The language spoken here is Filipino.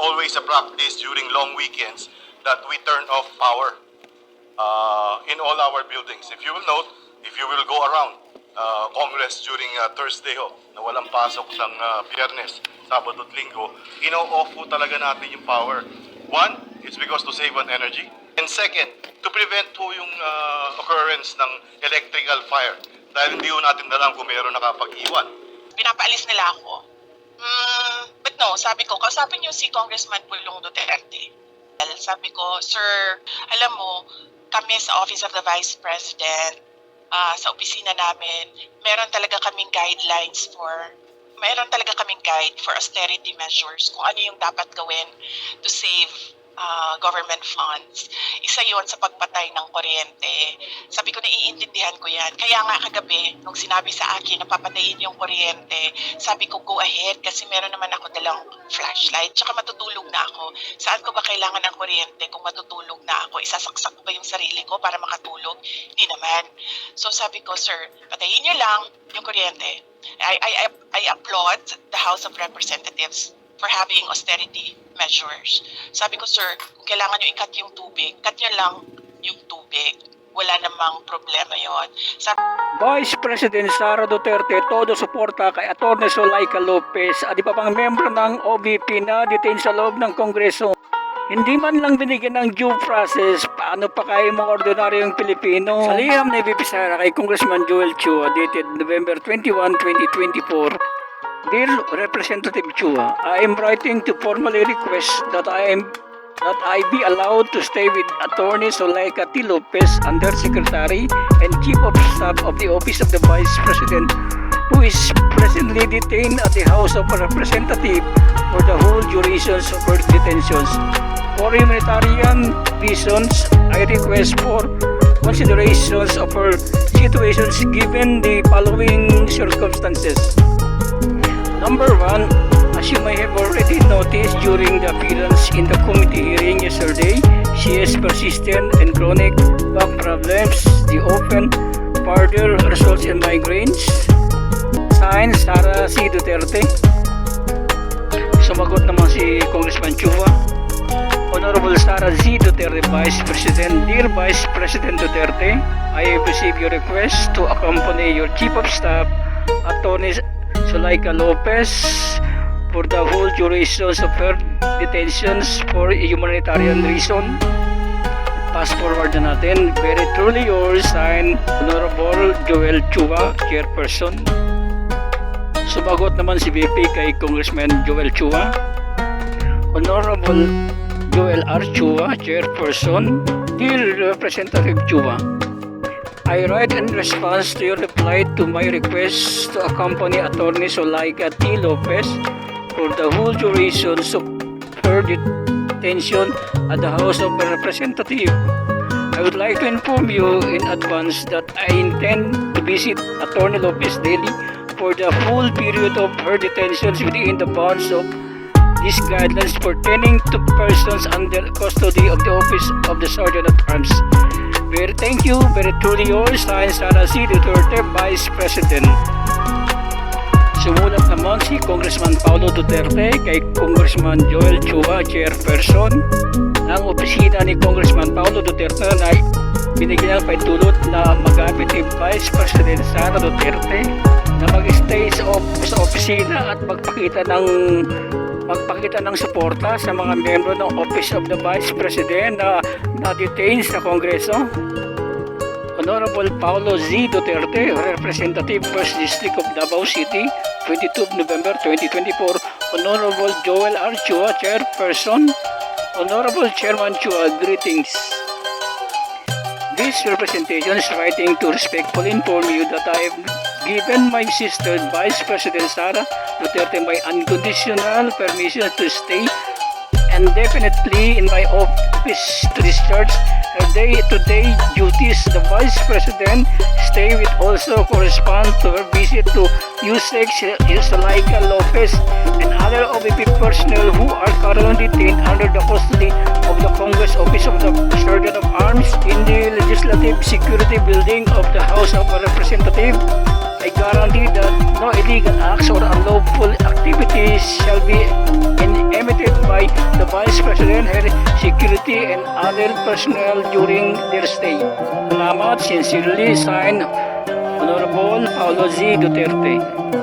always a practice during long weekends that we turn off power uh, in all our buildings. If you will note, if you will go around uh, Congress during uh, Thursday ho, na walang pasok ng uh, Biyernes, Sabado at Linggo, ino-off po talaga natin yung power. One, it's because to save on energy. And second, to prevent po yung uh, occurrence ng electrical fire. Dahil hindi po natin alam kung mayroon nakapag-iwan. pinapaalis nila ako. But no, sabi ko, kausapin niyo si Congressman Pulong Duterte. Sabi ko, Sir, alam mo, kami sa Office of the Vice President, ah, sa opisina namin, meron talaga kaming guidelines for, meron talaga kaming guide for austerity measures, kung ano yung dapat gawin to save ah, government funds. Isa yon sa pagpatay ng kuryente. Sabi ko, naiintindihan ko yan. Kaya nga kagabi, nung sinabi sa akin na papatayin yung kuryente, sabi ko, go ahead kasi meron naman ako dalang flashlight. Tsaka matutulog na ako. Saan ko ba kailangan ng kuryente kung matutulog na ako? Isasaksak ko ba yung sarili ko para makatulog? Hindi naman. So sabi ko, sir, patayin niyo lang yung kuryente. I, I, I applaud the House of Representatives for having austerity measures. Sabi ko, sir, kailangan nyo i-cut yung tubig, cut nyo lang yung tubig. Wala namang problema yon. Sabi Vice President Sara Duterte todo suporta kay Atty. Zulaika Lopez at iba pang membro ng OVP na detain sa loob ng Kongreso. Hindi man lang binigyan ng due process, paano pa kayo mga ordinaryong Pilipino? Sa liham na VP Sara kay Congressman Joel Chua dated November 21, 2024, Dear Representative Chua, I am writing to formally request that I am that I be allowed to stay with Attorney Soleika T. Lopez, Undersecretary and Chief of Staff of the Office of the Vice President, who is presently detained at the House of Representatives for the whole duration of her detentions. For humanitarian reasons, I request for considerations of her situations given the following circumstances. Number one, as you may have already noticed during the appearance in the committee hearing yesterday, she has persistent and chronic back problems. The often further results in migraines. Signed, Sara C. Duterte. Sumagot naman si Congressman Chua. Honorable Sara Z. Duterte, Vice President. Dear Vice President Duterte, I have received your request to accompany your Chief of Staff, Attorney Sulaika Lopez, for the whole duration of her detentions for humanitarian reason. Pass forward na natin. Very truly yours, signed Honorable Joel Chua, Chairperson. Sumagot naman si VP kay Congressman Joel Chua. Honorable Joel R. Chua, Chairperson. Dear Representative Chua, I write in response to your reply to my request to accompany Attorney Solaika T. Lopez for the whole duration of her detention at the House of Representatives. I would like to inform you in advance that I intend to visit Attorney Lopez daily for the full period of her detentions within the bounds of these guidelines pertaining to persons under custody of the Office of the Sergeant at Arms. Very thank you, very truly yours, signed Sara C. Duterte, Vice President. Sumulat naman si Congressman Paulo Duterte kay Congressman Joel Chua, Chairperson ng opisina ni Congressman Paulo Duterte na binigyan ng paitulot na magapit ni Vice President Sara Duterte na mag-stay sa, op- sa opisina at magpakita ng magpakita ng suporta sa mga miyembro ng Office of the Vice President na na-detain sa Kongreso. Honorable Paulo Z. Duterte, Representative 1st District of Davao City, 22 November 2024. Honorable Joel R. Chua, Chairperson. Honorable Chairman Chua, greetings. This representation is writing to respectfully inform you that I have given my sister, Vice President Sara Duterte, my unconditional permission to stay and definitely in my office to discharge her day-to-day duties. The Vice President stay will also correspond to her visit to USEC Yusalaika Lopez and other OVP personnel who are currently detained under the custody of the Congress Office of the Sergeant of Arms in the Legislative Security Building of the House of Representatives. Guarantee that no illegal acts or unlawful activities shall be emitted by the Vice President, her security, and other personnel during their stay. Salamat, sincerely signed, Honorable Paulo Z. Duterte.